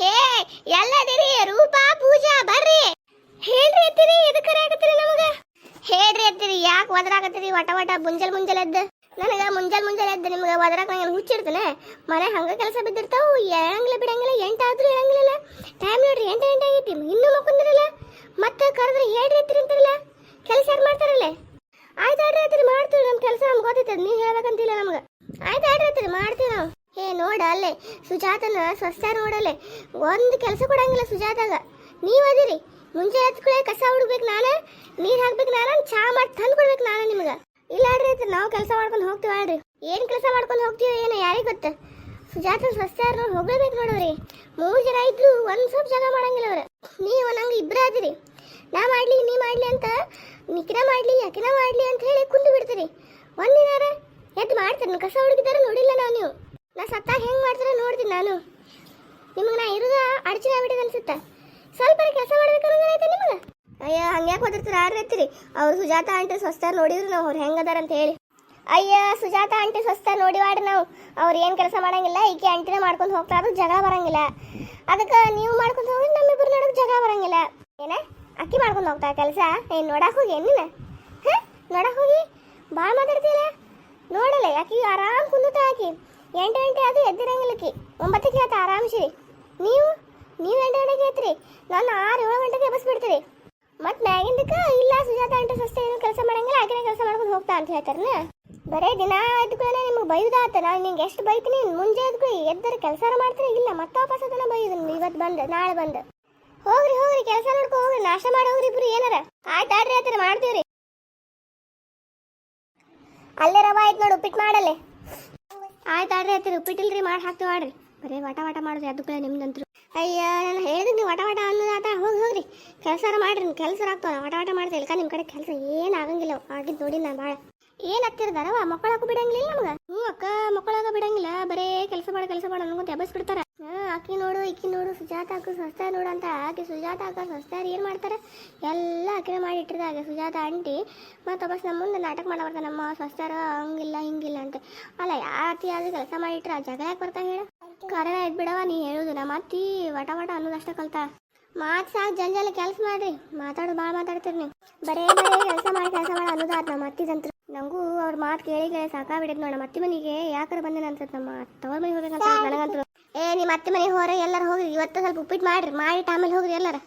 ಹೇ ಎಲ್ಲದಿರಿ ರೂಪಾ ಪೂಜಾ, ಬರ್ರಿ. ಹೇಳ್ರಿ ಅತ್ತಿರಿ ಎದಕ್ಕೆ ಕರೆಯಾಕತ್ತೀರಿ ನಮಗ? ಹೇಳ್ರಿ ಅತ್ತಿರಿ ಯಾಕೆ ಒದರಾಕತ್ತೀರಿ, ವಟ ವಟ, ಮುಂಜಲ್ ಮುಂಜಲ್ ಎದ್ದು? ನನಗೆ ಮುಂಜಲ್ ಮುಂಜಲ್ ಎದ್ದು ನಿಮ್ಗೆ ಒದರಾಕ ನಂಗೆ ಹುಚ್ಚಿಡ್ತಾನೆ ಮನೆ ಹಂಗೆ ಕೆಲಸ ಬಿದ್ದಿರ್ತಾವು ಹೇಳಂಗಿಲ್ಲ ಬಿಡಂಗಿಲ್ಲ, ಎಂಟಾದ್ರೂ ಹೇಳಂಗಿಲ್ಲ ಟೈಮ್ ನೋಡ್ರಿ, ಎಂಟು ಎಂಟ ಆಗೈತಿ, ಇನ್ನೂ ಮಕ್ಕೊಂದಿರಲ್ಲ? ಮತ್ತೆ ಕರೆದ್ರೆ ಹೇಳ್ರಿ ಅತ್ತಿರಿ ಅಂತಾರಲ್ಲ? ಕೆಲಸ ಯಾರು ಮಾಡ್ತಾರಲ್ಲ? ಆಯ್ತು ಆಡ್ರಿ ಅತ್ತಿರಿ ಮಾಡ್ತೀವಿ ನಮ್ಮ ಕೆಲಸ ನಮ್ಗೆ ಗೊತ್ತೈತೆ, ನೀವು ಹೇಳ್ಬೇಕಂತಿಲ್ಲ ನಮ್ಗೆ. ಆಯ್ತು ಆಡ್ರಿ ಅತ್ತಿರಿ ಮಾಡ್ತೀವಿ ನಾವು. ನೋಡ ಅಲ್ಲೇ ಸುಜಾತನ ಸ್ವಸ್ಥ ನೋಡಲ್ಲೇ. ಒಂದು ಕೆಲಸ ಕೊಡಂಗಿಲ್ಲ ಸುಜಾತಾಗ. ನೀವು ಅದಿರಿ. ಮುಂಚೆ ಎತ್ಕೊಳ್ಳೆ ಕಸ ಹುಡ್ಬೇಕು ನಾನು, ನೀರು ಹಾಕ್ಬೇಕು ನಾನು ಚಾ ಮಾಡಿ ತಂದು ಕೊಡ್ಬೇಕು ನಾನು ನಿಮ್ಗೆ. ಇಲ್ಲಾಡ್ರಿ ನಾವು ಕೆಲಸ ಮಾಡ್ಕೊಂಡು ಹೋಗ್ತೀವಿ ಆಡ್ರಿ ಏನು ಕೆಲಸ ಮಾಡ್ಕೊಂಡು ಹೋಗ್ತೀವಿ ಏನೋ ಯಾರಿಗೆ ಗೊತ್ತ? ಸುಜಾತನ ಸ್ವಸ್ಥ ನೋಡಿ ಹೋಗ್ಲೇಬೇಕು ನೋಡವ್ರಿ. ಮೂರು ಜನ ಇದ್ರು ಒಂದು ಸ್ವಲ್ಪ ಜಾಗ ಮಾಡಂಗಿಲ್ಲ ಅವ್ರು. ನೀವು ನಂಗೆ ಇಬ್ಬರೇ ಅದಿರಿ. ನಾ ಮಾಡ್ಲಿ, ನೀ ಮಾಡ್ಲಿ ಅಂತ, ನಿಕಿನ ಮಾಡ್ಲಿ ಯಾಕಿನ ಮಾಡ್ಲಿ ಅಂತ ಹೇಳಿ ಕುಂದು ಬಿಡ್ತೀರಿ. ಒಂದಿನಾರ ಎದ್ದು ಮಾಡ್ತಾರೆ, ಕಸ ಹುಡುಗಿದಾರ ನೋಡಿಲ್ಲ ನಾವು ನೀವು. ನಾ ಸತ್ತಾಗ ಹೆಂಗೆ ಮಾಡ್ತೀರ ನೋಡ್ತೀನಿ ನಾನು. ನಿಮಗೆ ನಾ ಇರೋದ ಅಡಚಿನ ಆಗ್ಬಿಟ್ಟಿದೆ ಅನ್ಸುತ್ತೆ? ಸ್ವಲ್ಪ ಕೆಲಸ ಮಾಡ್ಬೇಕು ಅನ್ನೋದೈತೆ ನಿಮಗೆ? ಅಯ್ಯ, ಹಂಗ್ಯಾಕೆ ಓದಿರ್ತೀರ ಯಾರು ಇರ್ತೀರಿ ಅವ್ರು ಸುಜಾತ ಆಂಟಿ ಸ್ವಸ್ಥ ನೋಡಿದ್ರು ನಾವು, ಅವ್ರು ಹೆಂಗದಾರ ಅಂತ ಹೇಳಿ. ಅಯ್ಯ, ಸುಜಾತ ಆಂಟಿ ಸ್ವಸ್ಥ ನೋಡಿವಾಡ್ರಿ ನಾವು. ಅವ್ರು ಏನು ಕೆಲಸ ಮಾಡಂಗಿಲ್ಲ, ಈಕೆ ಆಂಟಿನೇ ಮಾಡ್ಕೊಂಡು ಹೋಗ್ತಾ ಅದು ಜಗಳ ಬರಂಗಿಲ್ಲ. ಅದಕ್ಕೆ ನೀವು ಮಾಡ್ಕೊಂಡು ಹೋಗಿ ನಮ್ಮಿಬ್ಬರು ನಡಕ್ ಜಗಳ ಬರಂಗಿಲ್ಲ. ಏನೇ? ಅಕ್ಕಿ ಮಾಡ್ಕೊಂಡು ಹೋಗ್ತಾ ಕೆಲಸ? ಏನು ನೋಡಕ್ಕೆ ಹೋಗಿ ಏನಿನ ಹಾಂ? ನೋಡಕ್ಕೆ ಹೋಗಿ? ಭಾಳ ಮಾತಾಡ್ತೀಯಲ್ಲ? ನೋಡಲ್ಲ ಅಕ್ಕಿ ಆರಾಮ್ ಕುಂದುತ್ತ ಆಕಿ. ಎಂಟು ಗಂಟೆ ಅದು ಎದ್ದಿರಂಗಿಲ್ಲಕ್ಕಿ ಒಂಬತ್ತಕ್ಕೆ ಹೇಳ್ತಾ, ಆರಾಮಿಸಿರಿ. ನೀವು? ನೀವು ಎಂಟು ಗಂಟೆಗೆ ಹೇಳ್ತೀರಿ ನಾನು ಆರು, ಏಳು ಗಂಟೆಗೆ ಎಬ್ಬಿಸ್ಬಿಡ್ತೀರಿ ಮತ್ತೆ ಮ್ಯಾಗಿಂದಕ್ಕೆ, ಇಲ್ಲ, ಸುಜಾತ ಅಂಟು ಸಸ್ತೆ ಏನು ಕೆಲಸ ಮಾಡಂಗಿಲ್ಲ, ಆಕಿನ ಕೆಲಸ ಮಾಡ್ಕೊಂಡು ಹೋಗ್ತಾ ಅಂತ ಹೇಳ್ತಾರನ? ಬರೇ ದಿನ ಎದ್ಕೊಳ್ಳೆ ನಿಮ್ಗೆ ಬೈದಾತ ನಾನು ನಿಂಗೆ ಎಷ್ಟು ಬೈತೀನಿ? ಮುಂಜೆ ಎದ್ಕೊ ಎದ್ದರೆ ಕೆಲಸ ಮಾಡ್ತೀರಿ ಇಲ್ಲ, ಮತ್ತೆ ವಾಪಸ್ ಅದನ್ನ ಬೈದು ಇವತ್ತು ಬಂದು, ನಾಳೆ ಬಂದು? ಹೋಗ್ರಿ ಹೋಗ್ರಿ, ಕೆಲಸ ನೋಡ್ಕೊ ಹೋಗ್ರಿ ನಾಷ್ಟ ಮಾಡಿ ಹೋಗ್ರಿ ಇಬ್ರು ಏನಾರ? ಆಯ್ತು ಆಡ್ರಿ ಆತರ ಮಾಡ್ತೀವ್ರಿ. ಅಲ್ಲೇ ರವ ಆಯ್ತು ನೋಡಿ, ಉಪ್ಪಿಟ್ಟು ಮಾಡಲ್ಲೇ. ಆಯ್ತು ಆಡ್ರಿ ಆಯ್ತು ಉಪ್ಪಿಟ್ಟಿಲ್ರಿ, ಮಾಡಿ ಹಾಕ್ತೀವಿ ಆಡ್ರಿ. ಬರೀ ವಟ ವಟ ಮಾಡಿದ್ರಿ ಅದಕ್ಕೆ ನಿಮ್ದಂತ್ರು. ಅಯ್ಯೋ ನಾನು ಹೇಳಿದ್ರಿ ನೀವು ವಟ ವಟ ಅನ್ನೋದಾತ ಹೋಗಿ, ಹೋಗ್ರಿ. ಕೆಲಸ ಮಾಡ್ರಿ ಕೆಲಸ ಆಗ್ತಾವ ವಟ ವಟ ಮಾಡ್ತೀವಿ. ಇಲ್ಕ ನಿಮ್ಮ ಕಡೆ ಕೆಲಸ ಏನು ಆಗಂಗಿಲ್ಲ. ಆಗಿದ್ದು ನೋಡಿ ನಾನು ಭಾಳ ಏನು ಹತ್ತಿರದಾರವ ಮಕ್ಕಳಕ್ಕೂ ಬಿಡಂಗಿಲ್ಲ ನಮ್ಗೆ. ಹ್ಞೂ ಅಕ್ಕ, ಮಕ್ಕಳಾಗ ಬಿಡಂಗಿಲ್ಲ. ಬರೇ ಕೆಲಸ ಮಾಡ ಕೆಲಸ ಮಾಡ ಅನ್ಕೊಂತ ಎಬ್ಬಸ್ ಬಿಡ್ತಾರ ಹಾ ಆಕಿ ನೋಡು, ಈಕಿ ನೋಡು, ಸುಜಾತ ಹಾಕು ಸ್ವಸ್ಥ ನೋಡು ಅಂತ ಆಕಿ ಸುಜಾತ ಹಾಕ ಸ್ವಸ್ಥರು ಏನು ಮಾಡ್ತಾರೆ? ಎಲ್ಲ ಆಕಿನ ಮಾಡಿ ಇಟ್ಟಿರ್ದಾಗ ಸುಜಾತ ಆಂಟಿ ಮತ್ತು ಒಬ್ಬಸ್ ನಮ್ಮ ಮುಂದೆ ನಾಟಕ ಮಾಡ ಬರ್ತಾನೆ. ನಮ್ಮ ಸ್ವಸ್ಥರ ಹಂಗಿಲ್ಲ, ಹಿಂಗಿಲ್ಲ ಅಂತ. ಅಲ್ಲ ಯಾತಿ ಅದು ಕೆಲಸ ಮಾಡಿಟ್ರೆ ಆ ಜಗಳ ಯಾಕೆ ಬರ್ತಾ ಹೇಳ? ಕರೆ ಆಯ್ತು ಬಿಡವ ನೀ ಹೇಳುದು ನಮ್ಮ ಅತ್ತಿ ವಟ ವಟ ಅನ್ನೋದಷ್ಟ ಕಲ್ತಾ. ಮಾತು ಸಾಕು ಜಂಜಾಲ ಕೆಲಸ ಮಾಡ್ರಿ. ಮಾತಾಡೋದು ಭಾಳ ಮಾತಾಡ್ತೀರಿ ನೀವು. ಬರೇ ಬರೇ, ಕೆಲಸ ಮಾಡಿ ಕೆಲಸ ಮಾಡಿ ಅನ್ನೋದಾತ್ ನಮ್ಮ ಅತ್ತಿದಂತ್ರ. ನಂಗೂ ಅವ್ರ ಮಾತು ಕೇಳಿ ಕೇಳಿ ಸಾಕಾಗ್ಬಿಡೈತೆ ನೋಡ. ಅತ್ತಿ ಮನೆಗೆ ಯಾಕಾರ ಬಂದೇನೆ ಅನ್ಸುತ್ತೆ ನಮ್ಮ ತವರ್ ಮನೆಗೆ ಹೋಗ್ಬೇಕಂತ ನನಗಂತೂ ನಿಮ್ಮ ಅತ್ತೆ ಮನೆಗೆ ಹೋರ ಎಲ್ಲರೂ ಹೋಗಿ ಇವತ್ತು ಸ್ವಲ್ಪ ಉಪ್ಪಿಟ್ಟು ಮಾಡ್ರಿ. ಮಾಡಿ ಆಮೇಲೆ ಹೋಗ್ರಿ ಎಲ್ಲಾರ.